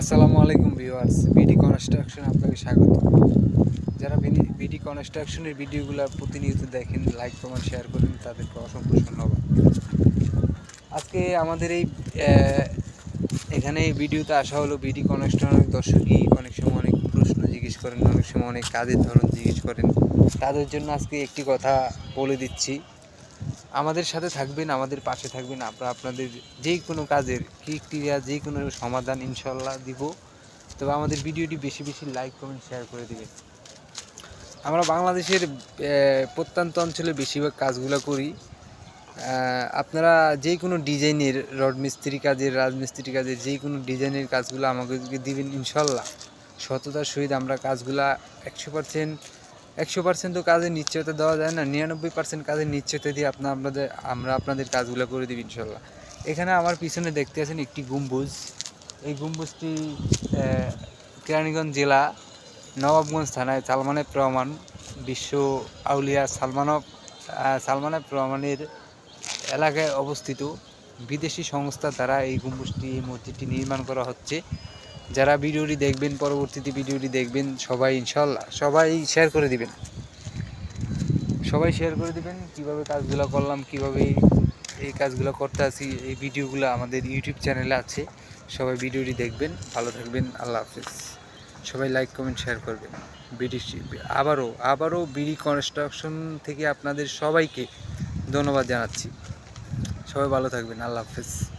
আসসালামু আলাইকুম viewers, BD construction আপনাকে স্বাগত। যারা বিডি কনস্ট্রাকশনের ভিডিওগুলো প্রতিনিয়ত দেখেন, লাইক, কমেন্ট, শেয়ার করেন তাদেরকে অসংখ্য ধন্যবাদ। আজকে আমাদের এই এখানে এই ভিডিওতে আসা হলো বিডি কনস্ট্রাকশনের দর্শকই অনেক সময় অনেক প্রশ্ন জিজ্ঞেস করেন, অনেক সময় অনেক কাজের ধরন জিজ্ঞেস করেন। তাদের জন্য আজকে একটি কথা বলে দিচ্ছি। আমাদের সাথে থাকবেন, আমাদের পাশে থাকবেন। আমরা আপনাদের যে কোনো কাজের ক্রিয়া যে কোনো সমাধান ইনশাল্লাহ দিব। তবে আমাদের ভিডিওটি বেশি বেশি লাইক, কমেন্ট শেয়ার করে দিবেন। আমরা বাংলাদেশের প্রত্যন্ত অঞ্চলে বেশিরভাগ কাজগুলো করি। আপনারা যে কোনো ডিজাইনের রড মিস্ত্রি কাজের, রাজমিস্ত্রি কাজের যে কোনো ডিজাইনের কাজগুলো আমাকে দিবেন ইনশাল্লাহ। সততার সহিত আমরা কাজগুলা একশো পার্সেন্ট একশো পার্সেন্ট তো কাজের নিশ্চয়তা দেওয়া যায় না, নিরানব্বই পার্সেন্ট কাজের নিশ্চয়তা দিয়ে আপনার আপনাদের আমরা আপনাদের কাজগুলো করে দিব ইনশাল্লাহ। এখানে আমার পিছনে দেখতে আছেন একটি গম্বুজ। এই গম্বুজটি কেরানীগঞ্জ জেলা নবাবগঞ্জ থানায় সালমানের প্রমাণ, বিশ্ব আউলিয়া সালমানব সালমানের প্রমাণের এলাকায় অবস্থিত। বিদেশি সংস্থা দ্বারা এই গম্বুজটি, এই মসজিদটি নির্মাণ করা হচ্ছে। যারা ভিডিওটি দেখবেন, পরবর্তীতে ভিডিওটি দেখবেন, সবাই ইনশাল্লাহ সবাই শেয়ার করে দিবেন। সবাই শেয়ার করে দিবেন, কীভাবে কাজগুলো করলাম, কীভাবে এই কাজগুলো করতে আসি এই ভিডিওগুলো আমাদের ইউটিউব চ্যানেলে আছে, সবাই ভিডিওটি দেখবেন, ভালো থাকবেন, আল্লাহ হাফিজ। সবাই লাইক কমেন্ট শেয়ার করবেন। বিডি আবারও আবারও বিডি কনস্ট্রাকশন থেকে আপনাদের সবাইকে ধন্যবাদ জানাচ্ছি। সবাই ভালো থাকবেন, আল্লাহ হাফিজ।